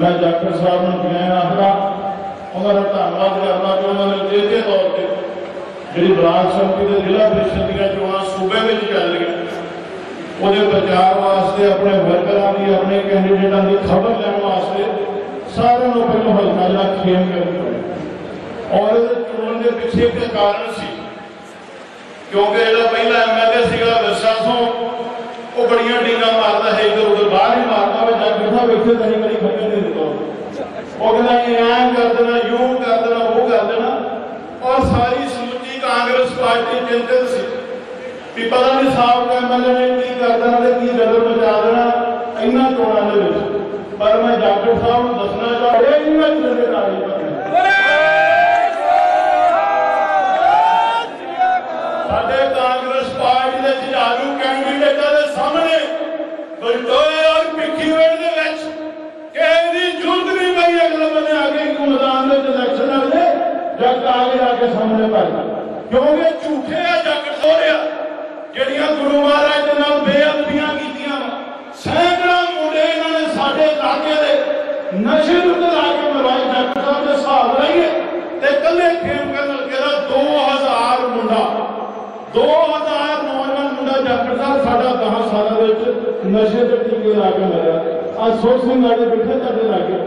میں ڈاکٹر صاحب نے کہنا ہے آخرا اگر ہم تاہمہ دے اللہ کے میں نے دے دے تو اور دے میری براہ سب کی دے دلہ پیشن دیا جو وہاں صوبے میں جی جائے لگے وہ جو واسطے اپنے بھرکر آنی اپنے کہنے جیٹا خبر لینے واسطے سارے انہوں پر کو حضرت کھیم کر دے اور اس طرح دے پیچھے کے کارن سی کیونکہ اللہ پہلہ ہمیں دے سکتا ہے بساسوں وہ بڑیاں ڈینا مارتا ہے ادھر ادھر باہر ہی مارتا ਬੈਠੇ ਤਾਂ ਇਹ ਕਰੀ ਬੰਦੇ ਦੇ ਦਿੱਤਾ ਉਹ ਕਹਿੰਦਾ ਇਹ ਐਂ ਕਰ ਦੇਣਾ ਯੂੰ ਕਰ ਦੇਣਾ ਉਹ ਕਰ ਦੇਣਾ ਔਰ ਸਾਰੀ ਸਮੁੱਚੀ ਕਾਂਗਰਸ ਪਾਰਟੀ ਚਿੰਤਤ ਸੀ ਵੀ ਪਤਾ ਨਹੀਂ ਸਾਹਿਬ ਦਾ ਐਮਐਲਏ ਨੇ ਕੀ ਕਰ ਦੇਣਾ ਤੇ ਕੀ ਗਦਰ ਮਚਾ ਦੇਣਾ ਇੰਨਾ ਕੋਣਾ ਦੇ ਵਿੱਚ ਪਰ ਮੈਂ ਡਾਕਟਰ ਸਾਹਿਬ ਨੂੰ ਦੱਸਣਾ ਚਾਹੁੰਦਾ ਇਹ ਨਹੀਂ ਨਜ਼ਰ ਆ ਰਹੀ ਸਾਡੇ ਕਾਂਗਰਸ ਪਾਰਟੀ ਦੇ ਝਾੜੂ ਕੈਂਡੀਡੇਟਾਂ ਦੇ ਸਾਹਮਣੇ ਬਲਟੋਏ جگ آگے جا کے سامنے پائے کیونکہ جھوٹے ہیں جگ سو رہے ہیں جڑیاں گرو مہاراج دے نال بے ادبیاں کیتیاں سینکڑا مڈے انہوں نے ساڈے علاقے دے نشے نوں لا کے مروائے ڈاکٹر صاحب دے سوال رہیے تے کلے کھیم کرن لگے دا 2000 منڈا 2000 نوجوان منڈا ڈاکٹر صاحب ساڈا 10 سالاں وچ نشے دے ٹیکے لا کے مریا اج سوچ سنگ والے بیٹھے تے لا کے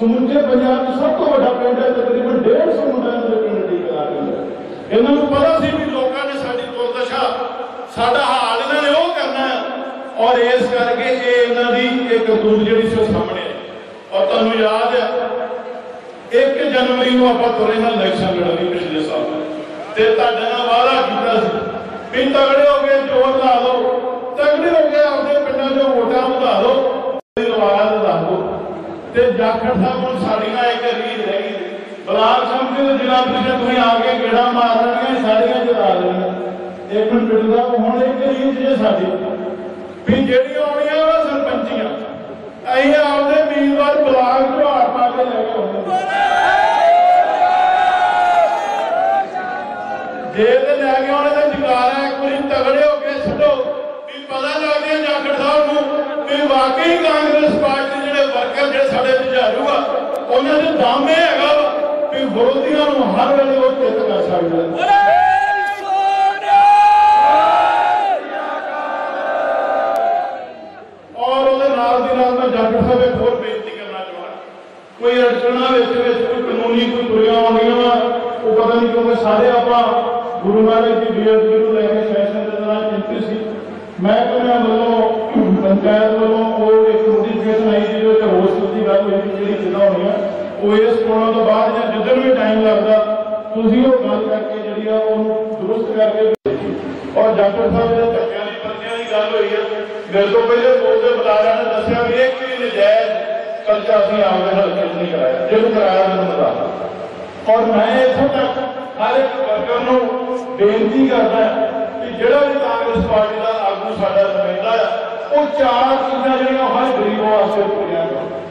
ਸਮੁੱਚੇ ਪੰਜਾਬ ਦਾ ਸਭ ਤੋਂ ਵੱਡਾ ਪਿੰਡ ਹੈ ਤਕਰੀਬਨ 150 ਮੁੰਡਿਆਂ ਦੇ ਪਿੰਡ ਦੀ ਕਲਾਕਾਰ ਹੈ ਇਹਨਾਂ ਨੂੰ ਪਤਾ ਸੀ ਵੀ ਲੋਕਾਂ ਨੇ ਸਾਡੀ ਦੁਰਦਸ਼ਾ ਸਾਡਾ ਹਾਲ ਇਹਨਾਂ ਨੇ ਉਹ ਕਰਨਾ ਔਰ ਇਸ ਕਰਕੇ ਇਹ ਇਹਨਾਂ ਦੀ ਇੱਕ ਕਰਤੂਤ ਜਿਹੜੀ ਸੋ ਸਾਹਮਣੇ ਔਰ ਤੁਹਾਨੂੰ ਯਾਦ ਹੈ 1 ਜਨਵਰੀ ਨੂੰ ਆਪਾਂ ਤੁਰੇ ਨਾਲ ਇਲੈਕਸ਼ਨ ਲੜਨੀ ਪਿਛਲੇ ਸਾਲ ਤੇ ਤੁਹਾਡੇ ਨਾਲ ਵਾਅਦਾ ਕੀਤਾ ਸੀ ਪਿੰਡ ਤਗੜੇ ਹੋ ਗਏ ਜੋਰ ਲਾ ਲਓ ਤੇ ਜਾਖੜ ਸਾਹਿਬ ਨੂੰ ਸਾਡੀਆਂ ਇੱਕ ਰੀਤ ਰਹੀ ਬਲਾਕ ਸਮਝ ਦੇ ਜ਼ਿਲ੍ਹਾ ਪ੍ਰੀਸ਼ਦ ਤੁਸੀਂ ਆ ਕੇ ਗੇੜਾ ਮਾਰ ਲੈਣਗੇ ਸਾਡੀਆਂ ਜੁੜਾ ਲੈਣਗੇ ਇੱਕ ਮਿੰਟ ਦਾ ਹੁਣ ਇੱਕ ਰੀਤ ਜੇ ਸਾਡੀ ਵੀ ਜਿਹੜੀ ਆਉਣੀਆਂ ਉਹ ਸਰਪੰਚੀਆਂ ਅਸੀਂ ਆਪਦੇ ਉਮੀਦਵਾਰ ਬਲਾਕ ਤੋਂ ਆਪਾ ਕੇ ਲੈ ਕੇ ਆਉਂਦੇ ਜੇ ਤੇ ਲੈ ਕੇ ਆਉਣੇ ਤਾਂ ਜਗਾਰਾ ਇੱਕ ਵਾਰੀ ਤਗੜੇ ਹੋ ਕੇ ਛੱਡੋ ਵੀ ਪਤਾ ਲੱਗਦੇ ਜਾਖੜ ਸਾਹਿਬ ਨੂੰ ਵੀ ਵਾਕਈ ਕਾਂਗਰਸ ਪਾਰਟੀ ਦੇ ਵਰਕਰ ਜਿਹੜੇ ਸਾਡੇ ਬੁਝਾਰੂ ਆ ਉਹਨਾਂ ਦੇ ਦਮ ਇਹ ਹੈਗਾ ਕਿ ਵਿਰੋਧੀਆਂ ਨੂੰ ਹਰ ਵੇਲੇ ਉਹ ਚਿੱਤ ਕਰ ਸਕਦਾ ਔਰ ਉਹਦੇ ਨਾਲ ਦੀ ਨਾਲ ਮੈਂ ਡਾਕਟਰ ਸਾਹਿਬੇ ਇੱਕ ਹੋਰ ਬੇਨਤੀ ਕਰਨਾ ਚਾਹੁੰਦਾ ਕੋਈ ਅੜਚਣਾ ਵਿੱਚ ਵਿੱਚ ਕੋਈ ਕਾਨੂੰਨੀ ਕੋਈ ਬੁਰੀਆਂ ਆਉਂਦੀਆਂ ਨਾ ਉਹ ਪਤਾ ਨਹੀਂ ਕਿਉਂਕਿ ਸਾਰੇ ਆਪਾਂ ਗੁਰੂ ਨਾਨਕ ਜੀ ਬੇਅਦਬੀ ਨੂੰ ਲੈ ਕੇ ਸੈਸ਼ਨ ਦੇ ਨਾਲ ਚਿੰਤਿਤ ਸੀ ਮੈਂ ਕਹਿੰਦਾ ਵੱਲੋਂ ਪੰਚਾਇਤ ਵੱਲੋਂ ਉਹ بے جیس پارٹی کا آگو ساجد ہے وہ چار چیزیں ہر گریب واسطے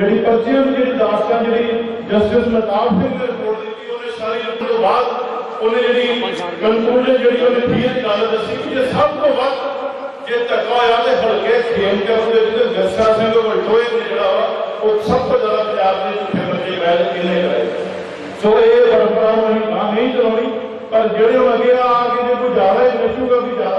جڑی پرچیاں جڑی داستان جڑی جسٹس لطاف نے رپورٹ دیتی انہوں نے ساری رپورٹ تو بعد انہیں جڑی کنکلوژن جڑی انہیں پی ایچ ڈالا دسی کہ یہ سب کو وقت یہ تقوی آیا تھے ہر کیس کے اس میں جڑی جس کا سے جو ورٹوئے نکڑا ہوا وہ سب کو جڑا کہ آپ نے چھوٹے بچے بیل کی نہیں رہے تو اے برپرا ہوئی ہاں نہیں چلو نہیں پر جڑی ہم اگیا آگے جو جا رہا ہے نشو کا بھی جا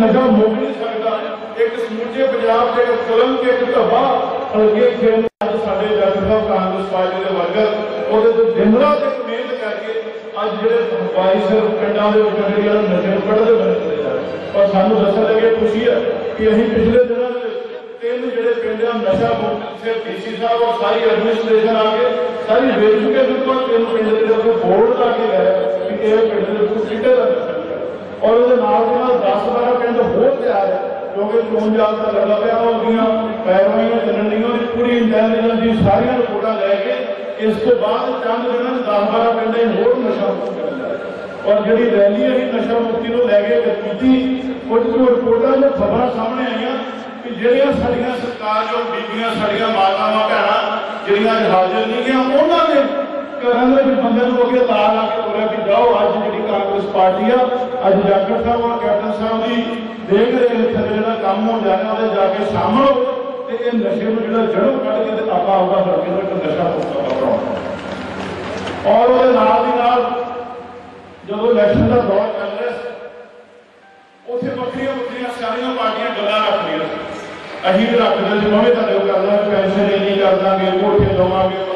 نظر موقع نہیں سکتا ایک سمجھے پجاب کے ایک قلم کے ایک تباہ اور یہ فیلم آج ساڑے جاتے ہیں کانگرس پارٹی کے ورکر اور یہ دمرا کے کمیل کر کے آج جڑے بھائی سے کنڈا دے اور کنڈے گیا نشہ پڑھ دے بنے چلے جائے اور سانو دسا لگے خوشی ہے کہ یہی پچھلے دنہ تین جڑے کنڈے ہم نشہ موقع سے پیسی صاحب اور ساری ایڈمنسٹریشن آگے ساری بیجو کے دکھوں تین کنڈے دے بورڈ آگے گئے کہ ایک کنڈے دے کو اور اسے نارکنا ਤਿਆਰ ਹੈ ਕਿਉਂਕਿ ਚੋਣ ਜਾਬਤਾ ਲੱਗਾ ਪਿਆ ਉਹਦੀਆਂ ਪੈਰਵਾਈਆਂ ਜਨਨੀਆਂ ਦੀ ਪੂਰੀ ਇੰਟੈਲੀਜੈਂਸ ਦੀ ਸਾਰੀਆਂ ਰਿਪੋਰਟਾਂ ਲੈ ਕੇ ਇਸ ਤੋਂ ਬਾਅਦ ਚੰਦ ਦਿਨਾਂ 10 12 ਪਿੰਡੇ ਹੋਰ ਨਸ਼ਾ ਮੁਕਤ ਕਰਨ ਲੱਗੇ ਔਰ ਜਿਹੜੀ ਰੈਲੀ ਅਸੀਂ ਨਸ਼ਾ ਮੁਕਤੀ ਨੂੰ ਲੈ ਕੇ ਕੀਤੀ ਕੁਝ ਕੁ ਰਿਪੋਰਟਾਂ ਨੇ ਖਬਰਾਂ ਸਾਹਮਣੇ ਆਈਆਂ ਕਿ ਜਿਹੜੀਆਂ ਸਾਡੀਆਂ ਸਰਕਾਰ ਜੋ ਬੀਬੀਆਂ ਸਾਡੀਆਂ ਮਾਤਾਵਾਂ ਭੈਣਾਂ ਜਿਹੜੀਆਂ ਹਾਜ਼ਰ ਨਹੀਂ ਗਿਆ ਉਹਨਾਂ ਨੇ ਘਰਾਂ ਦੇ ਵਿੱਚ ਬੰਦੇ ਨੂੰ ਅੱਗੇ ਲਾ ਲਾ ਕੇ ਬੋਲਿਆ ਕਿ ਜਾਓ ਅੱਜ ਜਿਹੜੀ ਕਾਂਗਰਸ ਪਾਰਟੀ ਆ ਅੱਜ ਡਾਕਟਰ ਸਾਹਿਬ ਔਰ ਕੈਪਟਨ ਸਾਹਿਬ ਦੀ ਦੇਖ ਰਹੇ ਥੱਲੇ ਜਿਹੜਾ ਕੰਮ ਹੋ ਜਾ ਰਿਹਾ ਉਹਦੇ ਜਾ ਕੇ ਸਾਹਮਣੋ ਤੇ ਇਹ ਨਸ਼ੇ ਨੂੰ ਜਿਹੜਾ ਜੜੋਂ ਕੱਢ ਕੇ ਤੇ ਆਪਾਂ ਉਹਦਾ ਹਰਕੇ ਦਾ ਨਸ਼ਾ ਮੁਕਤ ਕਰਾਉਣਾ ਔਰ ਉਹਦੇ ਨਾਲ ਦੀ ਨਾਲ ਜਦੋਂ ਇਲੈਕਸ਼ਨ ਦਾ ਦੌਰ ਚੱਲ ਰਿਹਾ ਉਸੇ ਵੱਖਰੀਆਂ ਵੱਖਰੀਆਂ ਸਾਰੀਆਂ ਪਾਰਟੀਆਂ ਗੱਲਾਂ ਰੱਖਦੀਆਂ ਅਸੀਂ ਵੀ ਰੱਖਦੇ ਸੀ ਮੈਂ ਵੀ ਤੁਹਾਡੇ ਕਰਦਾ ਪੈਨਸ਼ਨ ਇੰਨੀ ਕਰ ਦਾਂਗੇ ਕੋਠੇ ਲਵਾਂਗੇ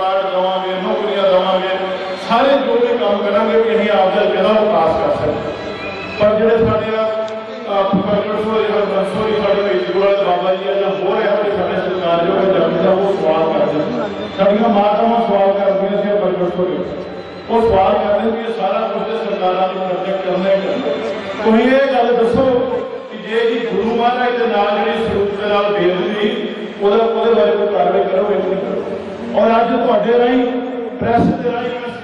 کہ کہیں آفزل کے نام پاس کر سکتے ہیں پر جنہیں سانے پکر سو یا پکر سو یا پکر سو یا پکر سو بابا جی ہے جب ہو رہے ہیں کہ سانے سکار جو ہے جب جب وہ سوال کر دیں سانے کا ماں کا ماں سوال کر دیں اس یہ پکر سو یا وہ سوال کر دیں کہ یہ سارا کچھ سے سکارا تو کر دیں کہ ہم نے کر دیں تو ہی ایک آدھے دسو کہ یہ جی گھرو مانا ہے کہ نال جنہی سروپ سے نال بیل دی ادھے ادھے بارے کو کاروے کرو اور آج جو تو اڈے رہی پریس دے رہی میں اس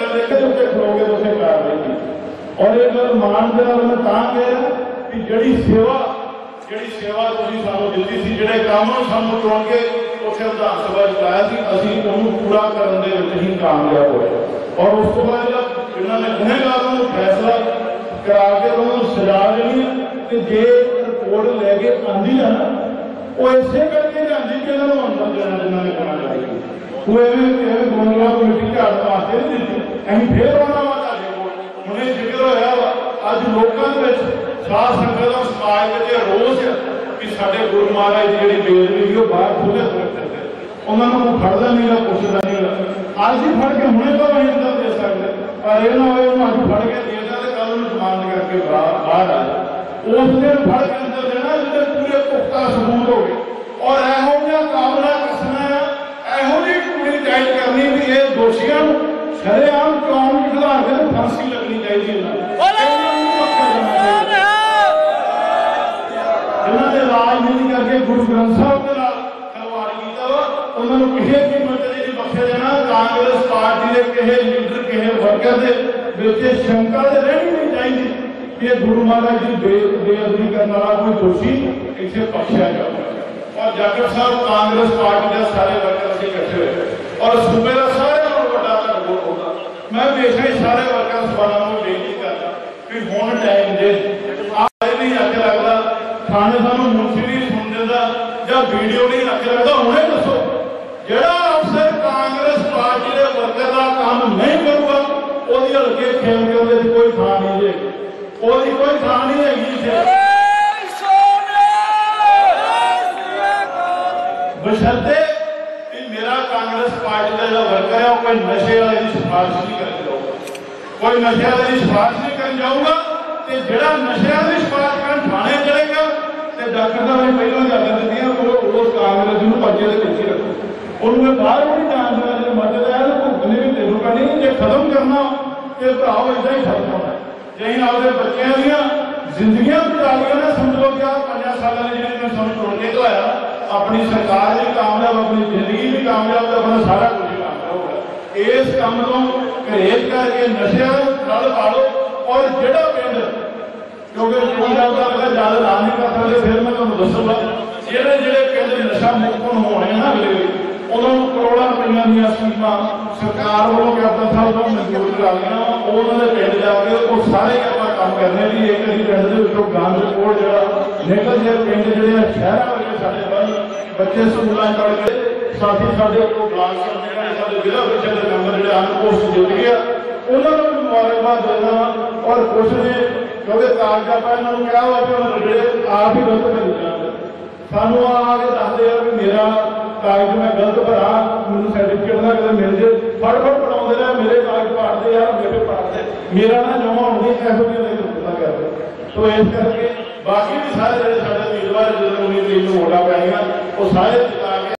اور اگر مان دے اور میں تاں گیا کہ جڑی سیوا جڑی سیوا جڑی سانو جلدی سی جڑے کاموں سانو چون کے اسے ہم دان سبا جلایا سی اسی انہوں پورا کرنے میں نہیں کام گیا ہوئے اور اس کو بعد جب جنہ نے گھنے گا فیصلہ کرا کے تو انہوں سجا جلی کہ جے کوڑ لے کے اندھی جانا وہ ایسے کر کے جاندھی کے لئے انہوں اندھر جنہ نے کام جائی اور اے ہوں ہو گئے اور ہوئی پوری جائز کرنی بھی ہے دوشیاں سرے آم قوم کی خدا آخر پھرسی لگنی جائز ہے اللہ نے راج نہیں کر کے گھر گھر صاحب کے راج کروار کی تو انہوں نے کہے کی مجھے جی بخشے دینا کانگرس پارٹی دے کہے لیڈر کہے ورکر دے بیوچے شنکہ دے رہنی نہیں جائیں گے یہ گھر مالا جی بے عدمی کرنا کوئی دوشی اسے بخشے جاؤں ਔਰ ਜਾਕਰ ਸਾਹਿਬ ਕਾਂਗਰਸ ਪਾਰਟੀ ਦੇ ਸਾਰੇ ਵਰਕਰ ਅਸੀਂ ਇਕੱਠੇ ਹੋਏ ਔਰ ਸੂਬੇ ਦਾ ਸਾਰੇ ਤੋਂ ਵੱਡਾ ਧੰਨਵਾਦ ਹੋਗਾ ਮੈਂ ਹਮੇਸ਼ਾ ਸਾਰੇ ਵਰਕਰ ਸਭਾ ਨੂੰ ਬੇਨਤੀ ਕਰਦਾ ਕਿ ਹੁਣ ਟਾਈਮ ਦੇ ਆਏ ਨਹੀਂ ਅੱਜ ਲੱਗਦਾ ਥਾਣੇ ਸਾਨੂੰ ਮੁਨਸੀ ਨਹੀਂ ਸੁਣਦੇ ਦਾ ਜਾਂ ਵੀਡੀਓ ਨਹੀਂ ਅੱਗ ਲੱਗਦਾ ਹੁਣੇ ਦੱਸੋ ਜਿਹੜਾ ਅਫਸਰ ਕਾਂਗਰਸ ਪਾਰਟੀ ਦੇ ਵਰਕਰ ਦਾ ਕੰਮ ਨਹੀਂ ਕਰੂਗਾ ਉਹਦੀ ਹਲਕੇ ਖੇਮ ਉਹਦੇ ਕੋਈ ਥਾਂ ਨਹੀਂ ਜੇ ਉਹਦੀ ਕੋਈ ਥਾਂ ਨਹੀਂ ਹੈਗੀ ਇੱਥੇ ਬਸ਼ਰਤੇ ਕਿ ਮੇਰਾ ਕਾਂਗਰਸ ਪਾਰਟੀ ਦਾ ਜਿਹੜਾ ਵਰਕਰ ਹੈ ਉਹ ਕੋਈ ਨਸ਼ੇ ਵਾਲੇ ਦੀ ਸਿਫਾਰਿਸ਼ ਨਹੀਂ ਕਰਨ ਜਾਊਗਾ ਕੋਈ ਨਸ਼ੇ ਵਾਲੇ ਸਿਫਾਰਿਸ਼ ਨਹੀਂ ਕਰਨ ਜਾਊਗਾ ਤੇ ਜਿਹੜਾ ਨਸ਼ੇ ਵਾਲੇ ਸਿਫਾਰਿਸ਼ ਕਰਨ ਥਾਣੇ ਚਲੇਗਾ ਤੇ ਡਾਕਟਰ ਦਾ ਮੈਂ ਪਹਿਲਾਂ ਜਾਣ ਦਿੰਦੀ ਆ ਉਹ ਉਸ ਕਾਂਗਰਸ ਨੂੰ ਪਰਚੇ ਦੇ ਵਿੱਚ ਹੀ ਰੱਖੋ ਉਹਨੂੰ ਮੈਂ ਬਾਹਰ ਵੀ ਜਾਣ ਦਾ ਜੇ ਮਦਦ ਹੈ ਭੁਗਤਨੇ ਵੀ ਦੇਊਗਾ ਨਹੀਂ ਜੇ ਖਤਮ ਕਰਨਾ ਤੇ ਭਰਾਓ ਇਦਾਂ ਹੀ ਖਤਮ ਹੋਣਾ ਜੇ ਅਸੀਂ ਆਪਦੇ ਬੱਚਿਆਂ ਦੀਆਂ ਜ਼ਿੰਦਗੀਆਂ ਬਚਾ ਲਈਆਂ ਨਾ ਸਮਝ ਲਓ ਕਿ ਆ 50 ਸਾਲਾਂ ਦੇ ਜਿਹੜੇ ਮੈਂ ਸਮਝ ਤੋੜ ਕੇ ਤੋਂ ਆਇਆ ਆਪਣੀ ਸਰਕਾਰ ਵੀ ਕਾਮਯਾਬ ਆਪਣੀ ਜ਼ਿੰਦਗੀ ਵੀ ਕਾਮਯਾਬ ਤੇ ਆਪਣਾ ਸਾਰਾ ਕੁਝ ਕਾਮਯਾਬ ਇਸ ਕੰਮ ਤੋਂ ਘਰੇਲ ਕਰਕੇ ਨਸ਼ਿਆਂ ਨਾਲ ਬਾੜੋ ਔਰ ਜਿਹੜਾ ਪਿੰਡ ਕਿਉਂਕਿ ਕੋਈ ਗੱਲ ਦਾ ਅਗਰ ਜ਼ਿਆਦਾ ਰਾਮ ਨਹੀਂ ਕਰ ਸਕਦੇ ਫਿਰ ਮੈਂ ਤੁਹਾਨੂੰ ਦੱਸੂਗਾ ਜਿਹੜੇ ਜਿਹੜੇ ਪਿੰਡ ਨਸ਼ਾ ਮੁਕਤ ਹੋਣੇ ਨਾ ਅਗਲੇ ਉਹਨਾਂ ਨੂੰ ਕਰੋੜਾਂ ਰੁਪਈਆ ਦੀਆਂ ਸਕੀਮਾਂ ਸਰਕਾਰ ਵੱਲੋਂ ਕੈਪਟਨ ਸਾਹਿਬ ਨੂੰ ਮਨਜ਼ੂਰ ਕਰਾਈਆਂ ਉਹਨਾਂ ਦੇ ਪਿੰਡ ਜਾ ਕੇ ਉਹ ਸਾਰੇ ਆਪਾਂ ਕੰਮ ਕਰਨੇ ਵੀ ਇੱਕ ਅਸੀਂ ਪਿੰਡ ਦੇ ਵਿੱਚੋਂ ਗਾਂ ਕੋਲ ਜਿਹੜਾ ਨਿਕਲ ਜੇ ਪਿੰਡ ਜਿਹੜੇ ਸ਼ਹਿਰਾਂ ਵਾਲੇ ਸਾਡੇ ਬੱਚੇ ਸਕੂਲਾਂ ਕਰਕੇ ਸਾਥੀ ਸਾਡੇ ਉਹ ਬਲਾਕ ਕਰਦੇ ਨੇ ਸਾਡੇ ਜ਼ਿਲ੍ਹਾ ਪ੍ਰੀਸ਼ਦ ਦੇ ਮੈਂਬਰ ਜਿਹੜੇ ਹਨ ਉਹ ਜੁੜ ਗਿਆ ਉਹਨਾਂ ਨੂੰ ਵੀ ਮੁਬਾਰਕਬਾਦ ਦੇਣਾ ਔਰ ਕੁਝ ਨੇ ਕਿਉਂਕਿ ਕਾਰਜ ਪਾ ਇਹਨਾਂ ਨੂੰ ਕਿਹਾ ਹੋਇਆ ਕਿ ਉਹਨਾਂ ਜਿਹੜੇ ਆਪ ਹੀ ਗਲਤ ਕਰੀ ਜਾਂਦੇ ਸਾਨੂੰ ਆ ਕੇ ਦੱਸਦੇ ਆ ਕਿ ਮੇਰਾ ਕਾਗਜ਼ ਮੈਂ ਗਲਤ ਭਰਾ ਮੈਨੂੰ ਸਰਟੀਫਿਕੇਟ ਨਾ ਕਿਤੇ ਮਿਲ ਜੇ ਫੜ ਫੜ ਪੜਾਉਂਦੇ ਨੇ ਮੇਰੇ ਕਾਗਜ਼ ਪਾੜਦੇ ਯਾਰ ਮੇਰੇ ਪਾੜਦੇ ਮੇਰਾ ਨਾ ਜਮਾ ਹੁੰਦੀ ਇਹੋ ਜਿਹੀ ਨਹੀਂ ਹੁੰਦਾ ਕਰਦੇ ਸੋ ਇਸ ਕਰਕੇ باقی بھی سارے سارے جیوار جنگ ترین ووٹا پہ وہ سارے